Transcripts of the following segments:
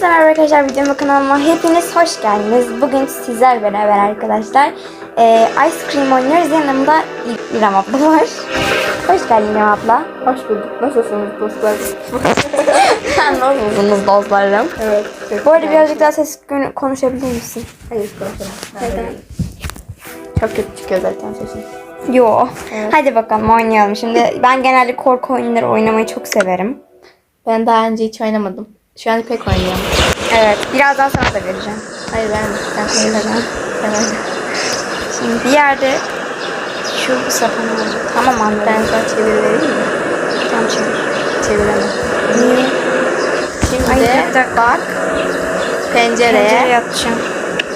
Hepinize merhaba arkadaşlar videoma kanalıma hepiniz hoş geldiniz. Bugün sizler beraber arkadaşlar e, Ice Cream oynuyoruz. Yanımda İrem abla var. Hoş geldin İrem abla. Hoş bulduk. Nasılsınız dostlar? Nasılsınız dostlarım? evet. Bu arada birazcık daha ses konuşabilir misin? Hayır konuşalım. Neden? Çok kötü çıkıyor zaten sesin. Yo. Hadi bakalım oynayalım. Şimdi ben genelde korku oyunları oynamayı çok severim. Ben daha önce hiç oynamadım. Şu an pek oynuyorum. Evet. Birazdan sana da vereceğim. Hayır ben. Sen oyna. Şimdi bir yerde şu sapanı alacağım. Tamam anladım. Ben sana çeviri vereyim mi? Tamam çevir. Çeviremem. Niye? Şimdi Ay bir dakika. bak pencereye. Pencereye atacağım.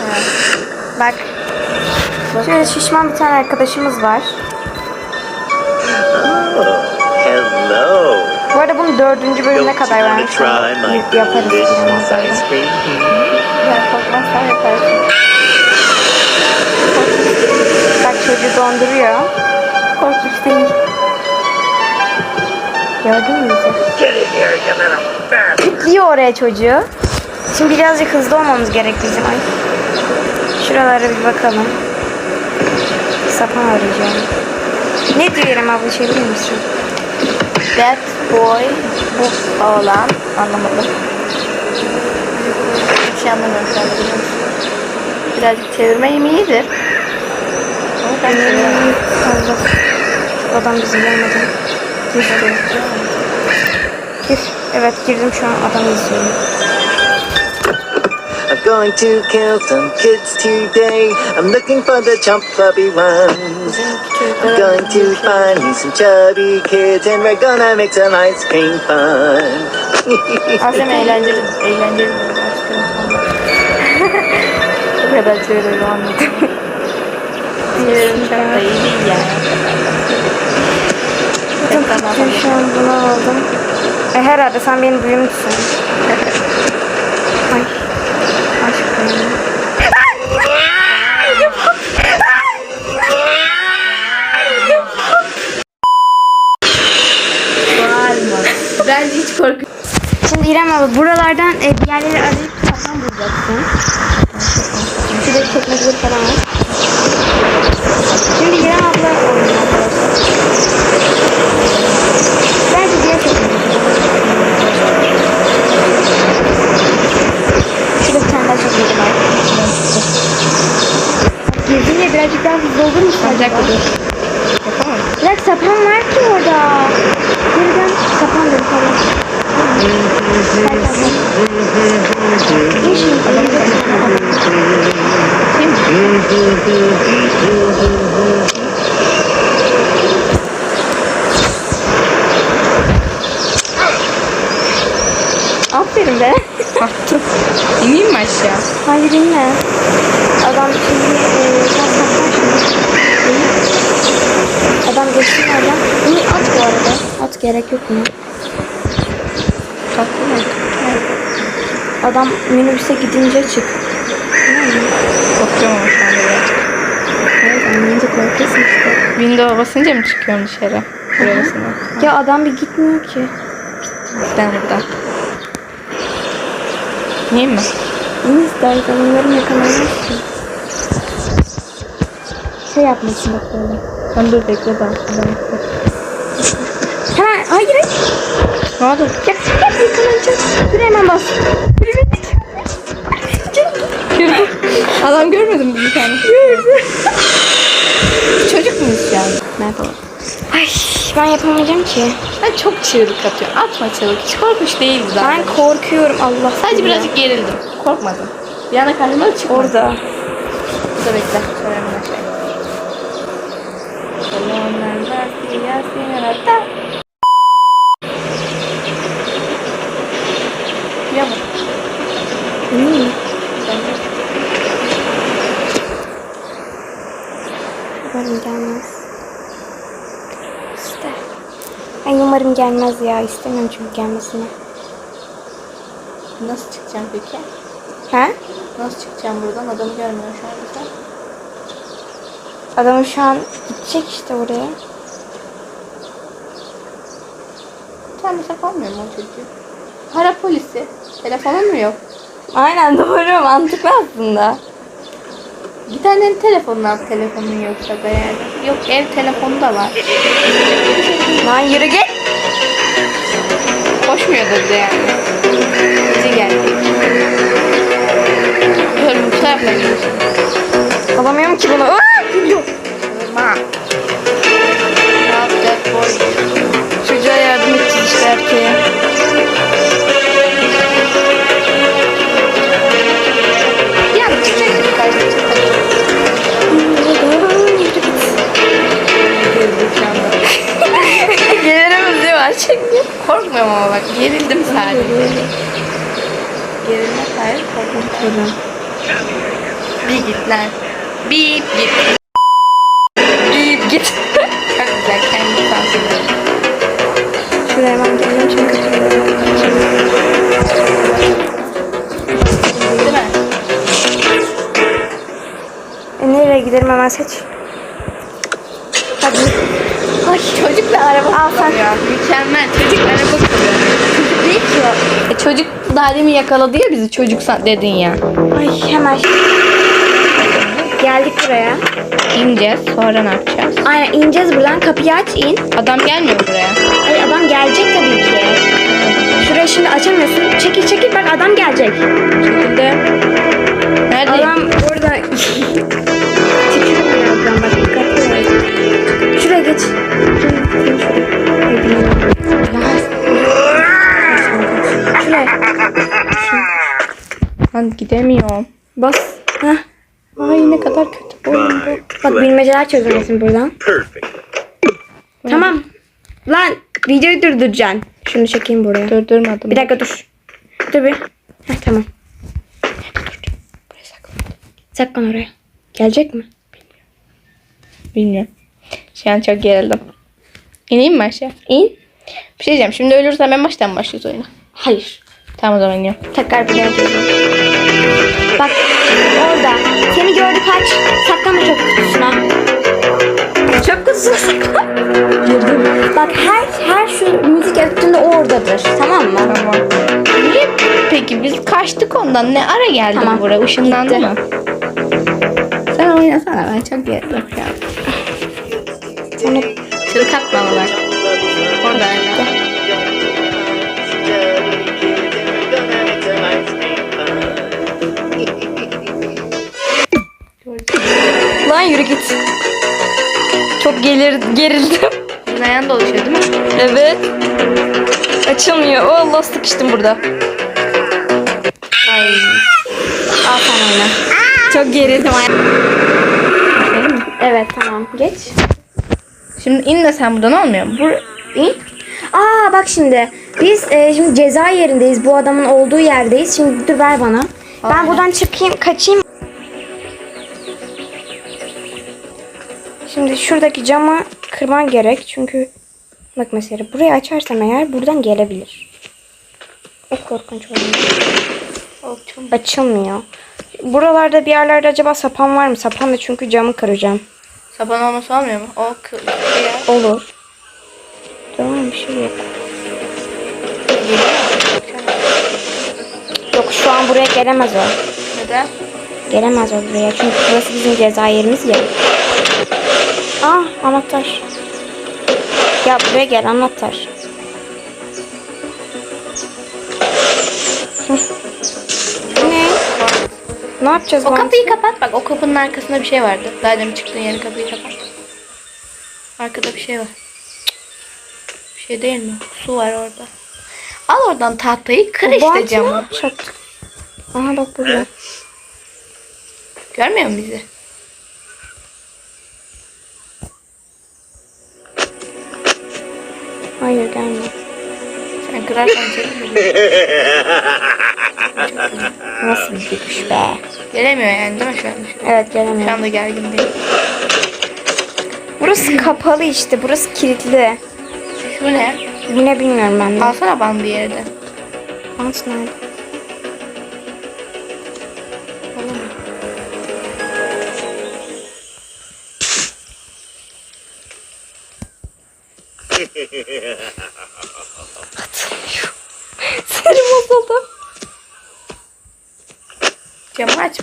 Evet. Bak. Şöyle şişman bir tane arkadaşımız var. Hello. Bu arada bunu dördüncü bölümüne kadar vermiş. Yap- Yaparız. korkmazsan yaparsın. Bak çocuğu donduruyor. Korkunç değil. Gördün mü bizi? Kilitliyor oraya çocuğu. Şimdi birazcık hızlı olmamız gerek bizim. Ay. Şuralara bir bakalım. Sapan arayacağım. Ne diyor İrem abla bilir misin? That boy bu oğlan anlamadım. Bir şey anlamıyorum şu anda biliyor musun? Birazcık çevirmeyim iyidir. Ama ben. Bu adam bizi görmedi. Gir. Gir. Evet girdim şu an adamı izliyorum. I'm going to kill some kids today. I'm looking for the chump clubby ones. I'm going to find me some chubby kids and we're gonna make some ice cream fun. Aslında eğlenceli, eğlenceli Bu kadar çeviriyorum anladım. Çeviririm çok da iyi değil yani. Çok şu an bunu aldım. E, herhalde sen beni duymuşsun. hmm gerek yok mu? Kalktım mı? Adam minibüse gidince çık. Korkuyorum ama şu anda birazcık. Evet anlayınca korkuyorsun işte. Window basınca mı çıkıyorum dışarı? Burasına. Ya adam bir gitmiyor ki. Ben buradan. İneyim mi? İyi istersen onların yakalanmazsın. Şey yapmasın bak böyle. Sen dur bekle ben. Ben. Ne oldu? Gel gel yakalanacağız. Yürü hemen bas. Gördüm. Adam görmedi mi bir tane? Çocuk muyuz yani? Yapalım? Ay ben yapamayacağım ki. Ben çok çığlık atıyorum. Atma çığlık. Hiç korkunç değildi zaten. Ben korkuyorum Allah. Sadece birazcık gerildim. Korkmadım. Bir yana karşıma çıkmadı. Orada. Burada bekle. Şöyle bir şey. Salonlar var, yasin hatta. Ya bak. Hmm. Umarım gelmez. İşte. Ay umarım gelmez ya. İstemiyorum çünkü gelmesini. Nasıl çıkacağım peki? Ha? Nasıl çıkacağım buradan? Adamı görmüyorum şu anda sen. Adamı şu an gidecek işte oraya. Sen mesela olmuyor mu o çocuğu? Para polisi. Telefonun mu yok? Aynen doğru mantıklı aslında. Bir tane telefonun al telefonun yoksa da yani. Yok ev telefonu da var. Lan yürü git. Koşmuyordur da yani. Bizi geldi. Tarafla gidiyorsun. Alamıyorum ki bunu. Aa! Durma. Çünkü. Korkmuyorum ama bak gerildim sadece. Gerilme hayır korkmuyorum. Bir git lan. Bir git. Bip git. Çok güzel kendi sansürleri. Şuraya hemen geleceğim çünkü Değil mi? E, nereye gidelim hemen seç. Çocukla araba kullanıyor. Mükemmel. Çocuk araba kullanıyor. Çocuk değil ki o. E, çocuk daha demin yakaladı ya bizi çocuk dedin ya. Ay hemen. Geldik buraya. İneceğiz sonra ne yapacağız? Aynen ineceğiz buradan. Kapıyı aç in. Adam gelmiyor buraya. Ay adam gelecek tabii ki. Şurayı şimdi açamıyorsun. Çekil çekil bak adam gelecek. Şekilde. Nerede? Adam orada. Ben gidemiyorum. Bas. Heh. Ay ne kadar kötü oyun bu. Bak bilmeceler çözülmesin buradan. Perfect. Tamam. Lan videoyu durduracaksın. Şunu çekeyim buraya. Durdurmadım. Bir dakika dur. Dur bir. Heh, tamam. Buraya saklan. Saklan oraya. Gelecek mi? Bilmiyorum. Şu an çok gerildim. İneyim mi aşağı? İn. Bir şey diyeceğim. Şimdi ölürsem en baştan başlıyoruz oyuna? Hayır. Tamam o zaman iniyorum. Tekrar bir daha çözeceğim. Bak orada. Seni gördü kaç. Saklama çöp kutusuna. Çöp kutusuna saklan. Bak her her şu müzik ettiğinde o oradadır. Tamam mı? Tamam. Peki biz kaçtık ondan. Ne ara geldik Tamam. buraya? Işınlandı Gitti. mı? Sen oynasana. Ben çok gerildim şu an. Onu Çığlık atma ama bak. Orada hala. Lan yürü git. Çok gelir, gerildim. Bunun ayağında oluşuyor değil mi? Evet. Açılmıyor. Oh Allah sıkıştım burada. Ay. Al sen oyna. Çok gerildim. Evet tamam. Geç. Şimdi inme sen buradan olmuyor mu? Bur İn. Aa bak şimdi. Biz e, şimdi ceza yerindeyiz. Bu adamın olduğu yerdeyiz. Şimdi dur ver bana. Ben buradan çıkayım, kaçayım. Şimdi şuradaki camı kırman gerek. Çünkü bak mesela burayı açarsam eğer buradan gelebilir. O korkunç oyun. Açılmıyor. Buralarda bir yerlerde acaba sapan var mı? Sapanla çünkü camı kıracağım. Sapan olması olmuyor mu? O. Olur. Tamam bir şey yok. Yok şu an buraya gelemez o. Neden? Gelemez o buraya. Çünkü burası bizim ceza yerimiz ya. Ah anahtar. Ya buraya gel anahtar. Ne? Ne yapacağız? O Bant? kapıyı kapat bak. O kapının arkasında bir şey vardı. Daha demin çıktığın yerin kapıyı kapat. Arkada bir şey var. Bir şey değil mi? Su var orada. Al oradan tahtayı kır Bu işte camı. Aha bak burada. Görmüyor musun bizi? Sen kırarsan. Nasıl bir güç be? Gelemiyor yani değil mi şu an? Evet Şu gelemiyor. anda gergin değil. Burası kapalı işte. Burası kilitli. Şu ne? Bu ne bilmiyorum ben de. Alsana bandı yerden. Bant nerede?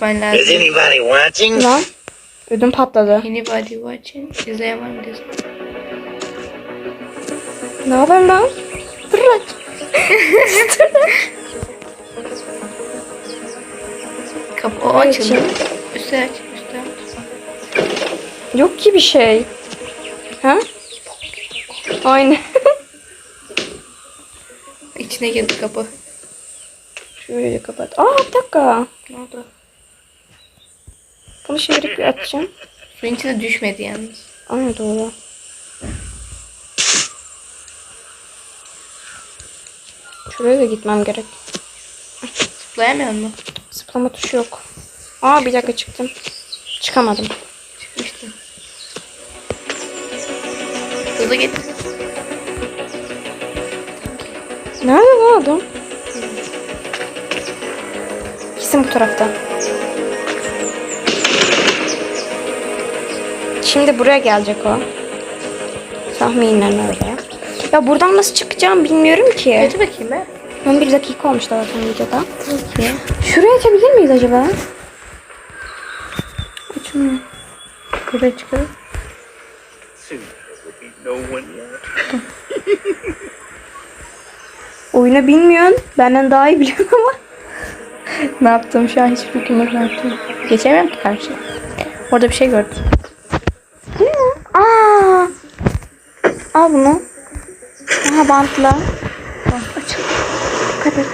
Açman Is lazım. anybody watching? Lan. Ödüm patladı. Anybody watching? İzleyen var mı diyorsun? Ne haber lan? Bırak. Kapı o açıldı. Üstü aç. Üstü aç. Yok ki bir şey. Ha? Aynen. İçine girdi kapı. Şöyle kapat. Aa bir dakika. Ne oldu? Bunu şimdilik bir atacağım. Suyun içine düşmedi yalnız. Aynen doğru. Şuraya da gitmem gerek. Zıplayamıyor mu? Zıplama tuşu yok. Aa bir dakika çıktım. Çıkamadım. Çıkmıştım. Hızlı git. Nerede lan adam? Kesin bu tarafta. Şimdi buraya gelecek o. Tahminen öyle. Ya buradan nasıl çıkacağım bilmiyorum ki. Kötü bakayım be. 11 dakika olmuş da zaten videoda. Şuraya açabilir miyiz acaba? Açmıyor. Buraya çıkalım. Oyunu bilmiyorsun. Benden daha iyi biliyorsun ama. Ne yaptım şu an hiçbir fikrim yok ne yaptım. Geçemiyorum ki karşıya. Orada bir şey gördüm. Al bunu. Aha bantla. Aç. Kapat.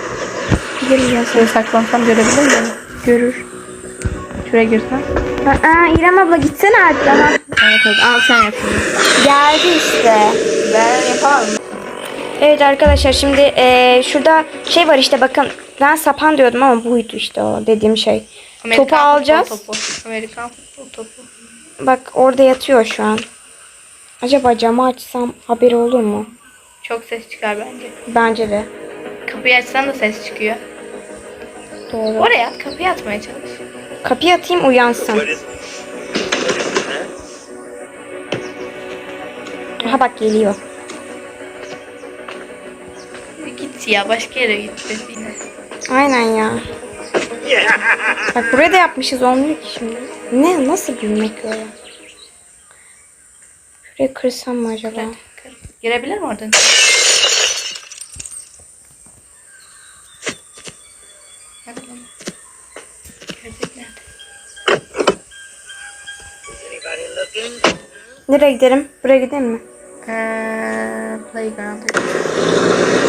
Gireceğiz. Şuraya saklansam görebilir miyim? Görür. Şuraya girsen. Aa, İrem abla gitsene artık daha. Evet evet. Al sen yap. Geldi işte. Ben yapamam. Evet arkadaşlar şimdi eee, şurada şey var işte bakın. Ben sapan diyordum ama buydu işte o dediğim şey. Amerikan Topu alacağız. Topu. Amerikan futbol topu. Bak orada yatıyor şu an. Acaba camı açsam haberi olur mu? Çok ses çıkar bence. Bence de. Kapıyı açsan da ses çıkıyor. Doğru. Oraya at, kapıyı atmaya çalış. Kapıyı atayım uyansın. Aha bak geliyor. Git ya başka yere git yine. Aynen ya. Bak buraya da yapmışız olmuyor ki şimdi. Ne nasıl büyümek öyle? Şuraya kırsam mı acaba? Hadi, kır. Girebilir mi oradan? Nereye gidelim? Buraya gidelim mi? Ee, playground.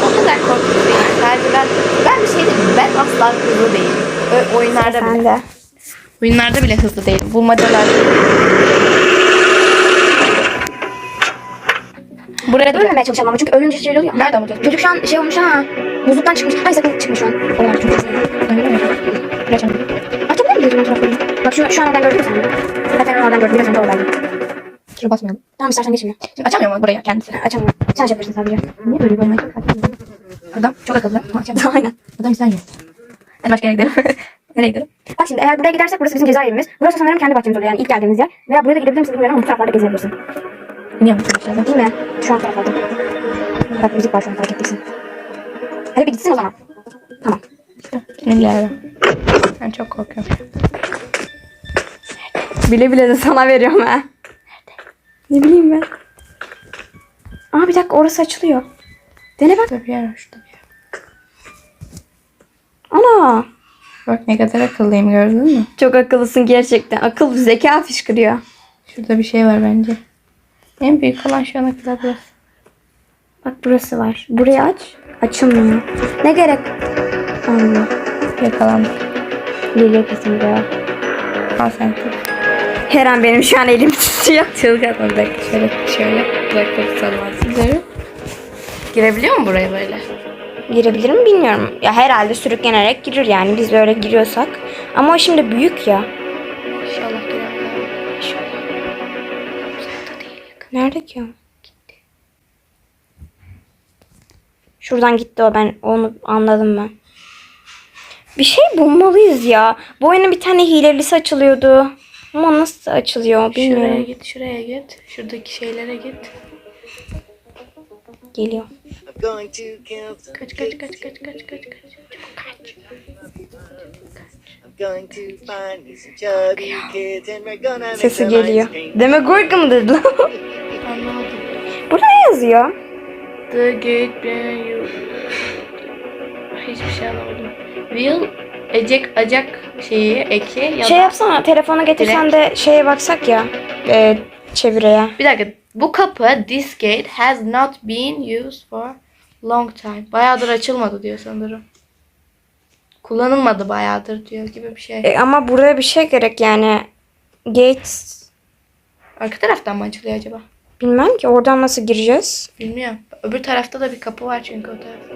O kadar korkunç değil. Sadece ben, ben bir şey diyeyim. Ben asla hızlı değilim. Oyunlarda bile. Oyunlarda bile hızlı değilim. Bu modeller. Buraya da Ölmemeye çalışalım ama çünkü ölünce şey oluyor. Nerede ama Çocuk şu an şey olmuş ha. Buzluktan çıkmış. Hayır sakın çıkmış şu an. Çok. Öyle mi? Biraz önce. Açabilir miyiz o tarafını? Bak şu, şu an oradan gördün mü sen? Zaten oradan gördüm. Biraz önce oradaydım. Şuraya basmayalım. Tamam istersen geçin ya. Şimdi açamıyor mu buraya kendisi? Açamıyorum. Sen açabilirsin sadece. Niye böyle böyle çok akıllı? Adam çok akıllı. Aynen. Adam sen yok. Hadi başka yere gidelim. Nereye gidelim? Bak şimdi eğer buraya gidersek burası bizim ceza yerimiz. Burası sanırım kendi bahçemiz oluyor yani ilk geldiğimiz yer. Veya buraya da gidebilir misin bilmiyorum ama bu taraflarda gezebilirsin. Niye mi çalışacağız? Değil mi? Şu an taraflarda. Bak müzik var şu an fark ettiysin. Hadi bir gitsin o zaman. Tamam. Bismillahirrahmanirrahim. Ben çok korkuyorum. Bile bile de sana veriyorum ha. Ne bileyim ben. Aa bir dakika orası açılıyor. Dene bak. Şurada bir yer var. Şurada bir yer. Ana. Bak ne kadar akıllıyım gördün mü? Çok akıllısın gerçekten. Akıl zeka fışkırıyor. Şurada bir şey var bence. En büyük olan şu ana kadar burası. Bak burası var. Burayı aç. Açılmıyor. Ne gerek? Allah. Yakalandık. Geliyor kesin buraya. Al sen tut. Her an benim şu an elim atma bir dakika. Şöyle şöyle. Uzakta tutalım sizleri. Girebiliyor mu buraya böyle? Girebilir mi bilmiyorum. Ya herhalde sürüklenerek girir yani biz böyle giriyorsak. Ama o şimdi büyük ya. Nerede ki o? Şuradan gitti o ben onu anladım ben. Bir şey bulmalıyız ya. Bu oyunun bir tane hilelisi açılıyordu. Ama nasıl açılıyor Şuraya bilmiyorum. git, şuraya git. Şuradaki şeylere git. Geliyor. Kaç kaç kaç kaç kaç kaç kaç. Çabuk kaç. going to find me some chubby kids and we're gonna make Sesi geliyor. Gorka mı dedi lan? Anlamadım. Burada ne yazıyor? The gate behind you. Hiçbir şey anlamadım. Will ecek acak şeyi eki ya Şey da yapsana telefona getirsen de şeye baksak ya. E, çevireye. bir dakika bu kapı this gate has not been used for long time. Bayağıdır açılmadı diyor sanırım. Kullanılmadı bayağıdır diyor gibi bir şey. E, ama buraya bir şey gerek yani. Gates Arka taraftan mı açılıyor acaba? bilmem ki oradan nasıl gireceğiz? Bilmiyorum. Öbür tarafta da bir kapı var çünkü o tarafta.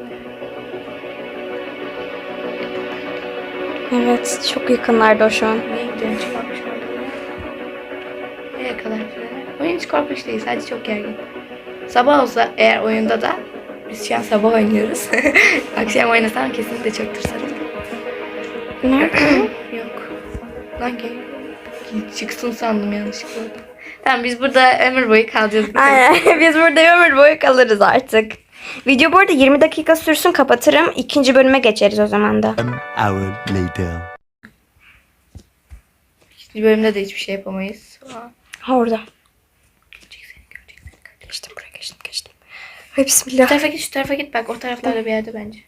Evet çok yakınlarda o şu an. Niye gidiyorsun çıkmamış orada? Nereye kadar? Oyun hiç korkunç değil. Sadece çok gergin. Sabah olsa eğer oyunda da biz şu an sabah oynuyoruz. Akşam oynasam kesinlikle çok tırsarım. Nerede? Yok. Lan gel. Çıksın sandım yanlışlıkla. Tamam biz burada ömür boyu kalacağız. Aynen biz burada ömür boyu kalırız artık. Video bu arada 20 dakika sürsün kapatırım. İkinci bölüme geçeriz o zaman da. One hour later. İkinci bölümde de hiçbir şey yapamayız. Ha orada. Geçtim buraya geçtim geçtim. Ay Şu bismillah. tarafa git, şu tarafa git. Bak o taraflarda bir yerde bence.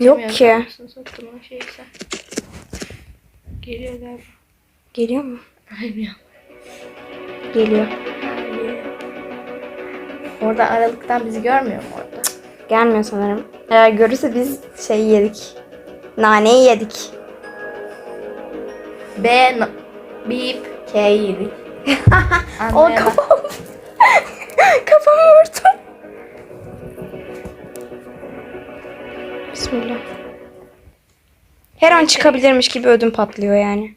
Yok ki. anasını Soktum o şeyse. Geliyor galiba. Geliyor mu? Bilmiyorum. Geliyor. Orada aralıktan bizi görmüyor mu orada? Gelmiyor sanırım. Eğer görürse biz şey yedik. Naneyi yedik. B, no, bip, K yedik. O Anlayamam. kafam. Her an çıkabilirmiş gibi ödüm patlıyor yani.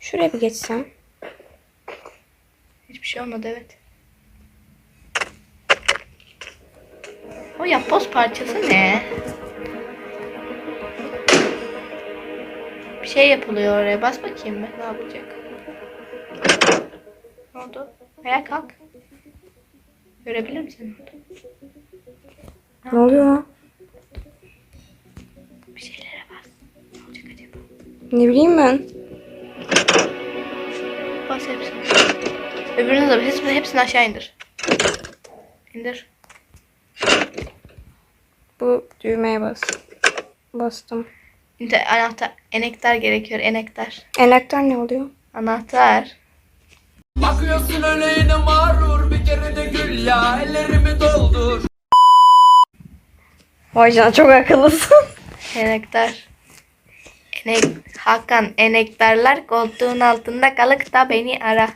Şuraya bir geçsem. Hiçbir şey olmadı evet. O yapboz parçası ne? Bir şey yapılıyor oraya. Bas bakayım mı? Ne yapacak? Ne oldu? Ayağa kalk. Görebilir misin? Ne oluyor? Bir şeylere Ne bileyim ben. Bas hepsini. Öbürünü de hepsini, hepsini aşağı indir. İndir. Bu düğmeye bas. Bastım. İndir. Anahtar. Enektar gerekiyor. Enektar. Enektar ne oluyor? Anahtar. Bakıyorsun öyle yine mağrur bir kere de gül ya ellerimi doldur. Vay canına çok akıllısın. Enektar. Enek, Hakan enektarlar koltuğun altında kalık da beni ara.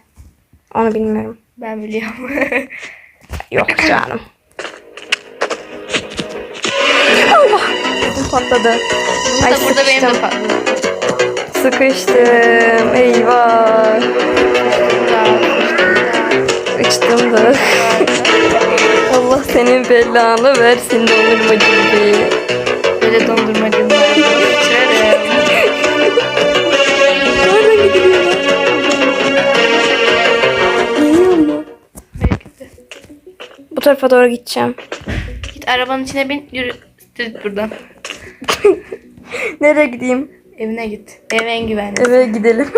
Onu bilmiyorum. Ben biliyorum. Yok canım. Allah. Patladı. Bu Ay da burada benim de sıkıştım. patladı. Sıkıştım. Eyvah. Sıçtım da. Allah senin belanı versin dondurmacı gibi. Böyle dondurmacım tarafa doğru gideceğim. Git arabanın içine bin. Yürü. Git buradan. Nereye gideyim? Evine git. Ev en güvenli. Eve gidelim.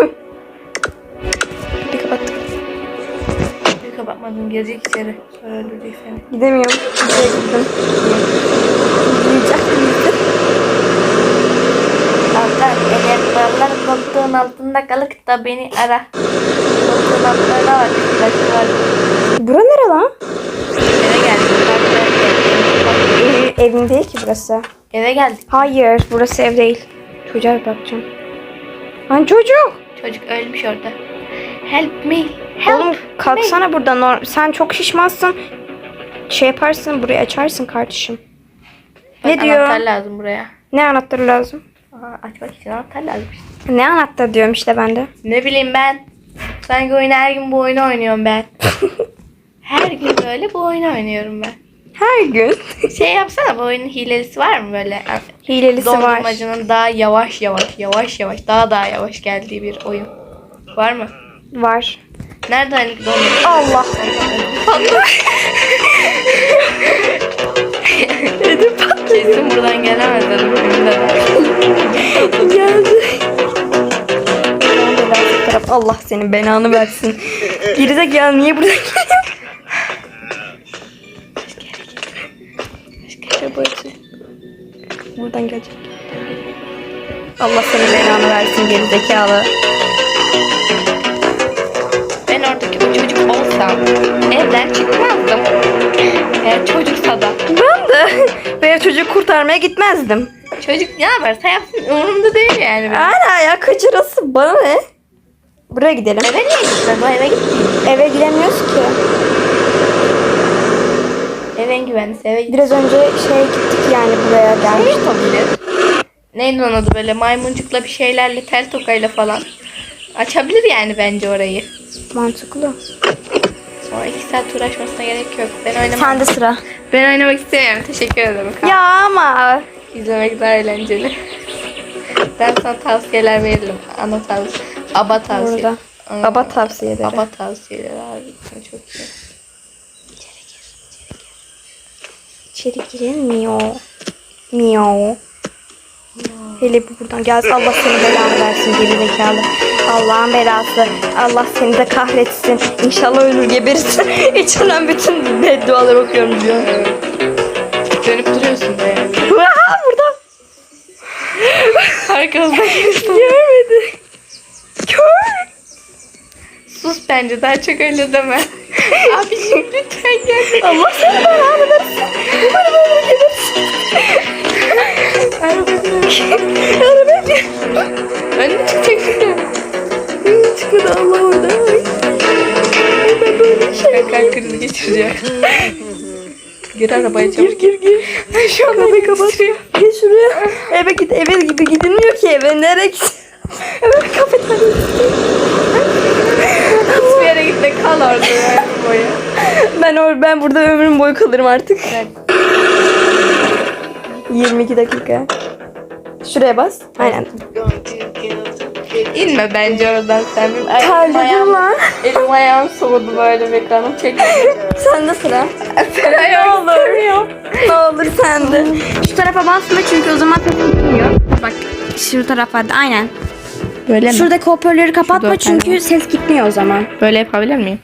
Bir kapattık. Bir kapatmadın. Girecek içeri. Sonra öldürecek seni. Gidemiyorum. Nereye gittim? Gidecek miydim? Hakan enektarlar koltuğun altında kalık da beni ara. Koltuğun altında var. Bura nere lan? Eve geldik. Ev, evim değil ki burası. Eve geldik. Hayır, burası ev değil. Çocuğa bakacağım. Lan çocuk! Çocuk ölmüş orada. Help me. Help Oğlum kalksana buradan. Nor- Sen çok şişmansın. Şey yaparsın, burayı açarsın kardeşim. Bak, ne diyor? Anahtar lazım buraya. Ne anahtarı lazım? Aha, açmak için anahtar lazım işte. Ne anahtar diyorum işte ben de. Ne bileyim ben. Sanki oyunu her gün bu oyunu oynuyorum ben. her gün böyle bu oyunu oynuyorum ben. Her gün. Şey yapsana bu oyunun hilelisi var mı böyle? Hilelisi var. Dondurmacının daha yavaş yavaş yavaş yavaş daha daha yavaş geldiği bir oyun. Var mı? Var. Nerede hani dondurma? Allah. Kesin buradan gelemez dedim. De. Geldi. Allah senin belanı versin. Gerizekalı niye burada geliyor? Buradan gelecek. Allah senin belanı versin gerizekalı. Ben oradaki o çocuk olsam evden çıkmazdım. Eğer çocuksa da. Ben de veya çocuk kurtarmaya gitmezdim. Çocuk ne yaparsa yapsın umurumda değil yani. benim. Hala ya kaçırası bana ne? Buraya gidelim. Eve niye gitmez? Eve gitmiyor. Eve gidemiyoruz ki. Eve en güvenlisi eve gidiyor. Biraz önce şey gittik yani buraya gelmiş. Yapabilir. Neydi onun adı böyle maymuncukla bir şeylerle tel tokayla falan. Açabilir yani bence orayı. Mantıklı. Sonra iki saat uğraşmasına gerek yok. Ben oynamak, Sende sıra. ben oynamak istemiyorum. Teşekkür ederim. Ya ama. İzlemek daha eğlenceli. ben sana tavsiyeler veririm. Ana tavsiye. Aba tavsiye. Burada. Baba tavsiyeleri. Aba tavsiyeleri abi. Çok iyi. İçeri girilmiyor. Miyav. Hele bu buradan gelse Allah seni belanı versin geri zekalı. Allah'ın belası. Allah seni de kahretsin. İnşallah ölür geberirsin. İçinden bütün bedduaları okuyorum diyor. Dönüp duruyorsun yani. Vaa, burada. Arkamda Görmedi. Gör. Sus bence daha çok öyle deme. Abiciğim lütfen gel. Allah seni belanı versin. Umarım ölür geberirsin. Arabaya gir. Önüne çıkacaksın. Çıkmadı Allah orada. Ay. Ben böyle şey Kalp krizi geçireceğim. Gir arabaya çabuk. Gir gir gir. Şu an Kapıyı kapat. Gel şuraya. Eve git. Eve gibi gidilmiyor ki eve. Nereye git? Eve kafeterya. Hiçbir yere gitme kal orada boyu. Ben or ben burada ömrüm boyu kalırım artık. Evet. 22 dakika. Şuraya bas. Aynen. İnme bence oradan sen. Ay, Terledim lan. elim ayağım soğudu böyle bir kanım çekti. Sen de sıra. Ne ayağım olur. ne olur sen de. Şu tarafa basma çünkü o zaman sesin gitmiyor. Bak şu tarafa da aynen. Böyle Şuradaki hoparlörü kapatma Şurada çünkü ses gitmiyor o zaman. Böyle yapabilir miyim?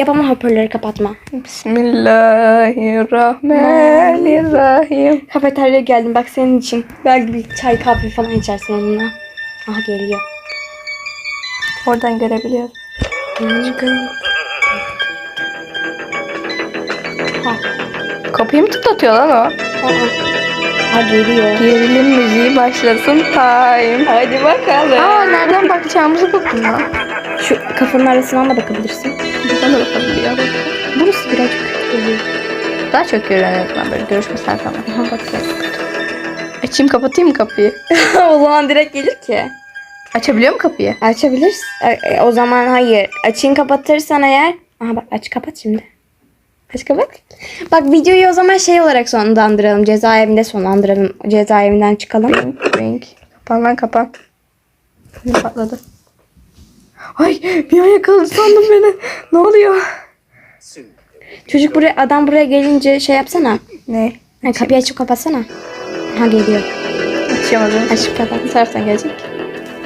Yapama hoparlörü kapatma. Bismillahirrahmanirrahim. Kafeteryaya geldim bak senin için. Belki bir çay kahve falan içersin onunla. Aha geliyor. Oradan görebiliyoruz. Ha, Kapıyı mı tıklatıyor lan o? Ha geliyor. Gerilim müziği başlasın time. Hadi bakalım. Aa nereden bakacağımızı buldum lan. Şu kafanın arasından da bakabilirsin. Buradan da bakabiliyor. Burası birazcık geliyor. Daha çok görüyor en azından böyle görüş mesafem. Aha bak bak. Açayım kapatayım mı kapıyı? o zaman direkt gelir ki. Açabiliyor mu kapıyı? Açabilirsin. E, O zaman hayır. Açın kapatırsan eğer. Aha bak aç kapat şimdi. Aç kapat. Bak videoyu o zaman şey olarak sonlandıralım. Cezaevinde sonlandıralım. Cezaevinden çıkalım. Bink bink. Kapan lan kapan. Patladı? Ay bir an yakaladı sandım beni. Ne oluyor? Çocuk buraya adam buraya gelince şey yapsana. Ne? Ha, kapıyı açıp kapatsana. Ha geliyor. Açamadım. Açıp kapat. Bu taraftan gelecek.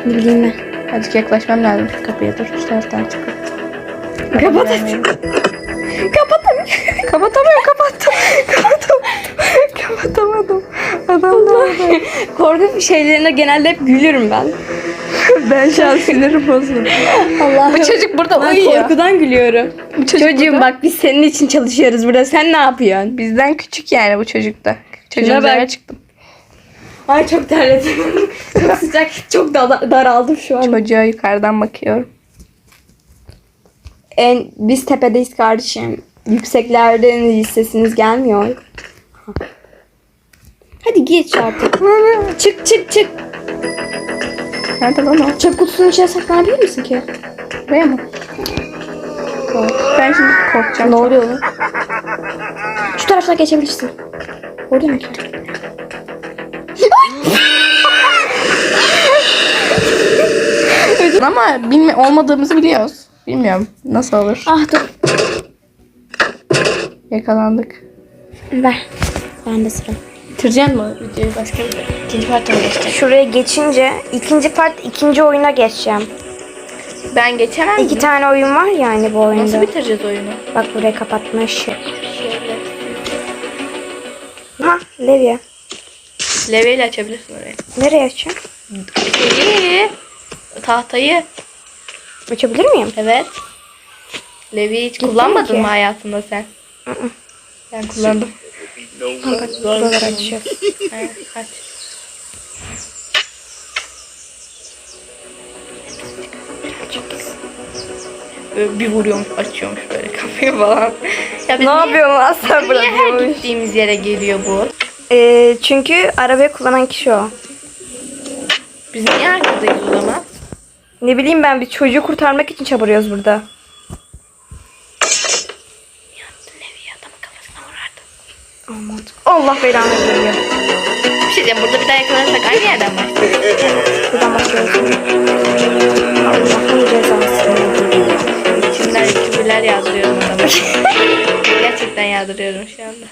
Ne bileyim ben. Azıcık yaklaşmam lazım şu kapıya. Dur şu taraftan çıkıp. Kapat. Kapatamıyorum. Kapatamıyorum kapattım. Kapattım. Kapatamadım. Adam nerede? Korku şeylerine genelde hep gülüyorum ben. Ben şu an sinirim bozuldu. Allah'ım. Bu çocuk burada Ben uyuyor. korkudan gülüyorum. Bu çocuk Çocuğum burada. bak biz senin için çalışıyoruz burada. Sen ne yapıyorsun? Bizden küçük yani bu çocuk da. Çocuğun eve çıktım. Ay çok terledim. çok sıcak. Çok da daraldım şu an. Çocuğa yukarıdan bakıyorum. En, biz tepedeyiz kardeşim. Yükseklerden sesiniz gelmiyor. Hadi geç artık. çık çık çık. Nerede lan o? Çöp kutusunun içine saklanabilir misin ki? Buraya mı? Ben şimdi korkacağım. Ne oluyor lan? Şu taraftan geçebilirsin. Orada mı ki? Ama bilmi olmadığımızı biliyoruz. Bilmiyorum. Nasıl olur? Ah dur. Yakalandık. Ver. Ben de sıra. Bitireceksin mi videoyu başka bir ikinci parça mı geçecek? Şuraya geçince ikinci part ikinci oyuna geçeceğim. Ben geçemem. İki mi? tane oyun var yani bu oyunda. Nasıl bitireceğiz oyunu? Bak burayı kapatmış. Şöyle. Ha Levye. Leveyle açabilirsin orayı. Nereye açayım? Şeyi. Tahtayı. Açabilir miyim? Evet. Levi'yi hiç Ciddi kullanmadın ki? mı hayatında sen? Ben kullandım. Buraları. Evet. Böyle bir vuruyormuş, açıyormuş böyle kapıyı falan. Ya ne yapıyorsun lan sen Niye her gittiğimiz yere geliyor bu? Ee, çünkü arabayı kullanan kişi o. Biz niye arkadayız o zaman? Ne bileyim ben bir çocuğu kurtarmak için çabalıyoruz burada. Allah belanı veriyor. Bir şey diyeceğim burada bir daha yakalarsak aynı yerden başlarız. Buradan bakıyoruz. Allah'ın cezası. İçimden küfürler yağdırıyorum adama. Gerçekten yağdırıyorum şu anda.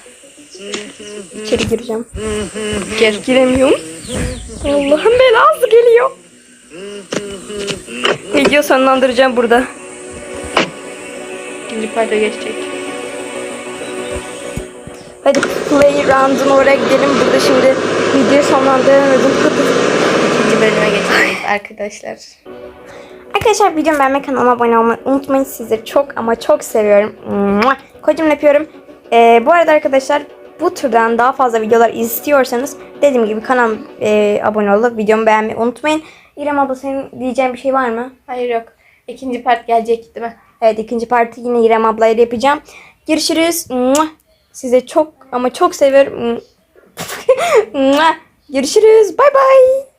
İçeri gireceğim. Gel. Giremiyorum. Allah'ın belası geliyor. Video sonlandıracağım burada. İkinci parta geçecek. Hadi playground'un oraya gidelim. Burada şimdi video sonlandıramadım. İkinci bölüme geçeceğiz arkadaşlar. Arkadaşlar videomu beğenmeyi kanalıma abone olmayı unutmayın. Sizleri çok ama çok seviyorum. Mua! Kocaman öpüyorum. Ee, bu arada arkadaşlar bu türden daha fazla videolar istiyorsanız dediğim gibi kanalıma e, abone olup videomu beğenmeyi unutmayın. İrem abla senin diyeceğin bir şey var mı? Hayır yok. İkinci part gelecek değil mi? Evet ikinci parti yine İrem ablayla yapacağım. Görüşürüz. Size çok ama çok seviyorum. Görüşürüz. Bay bay.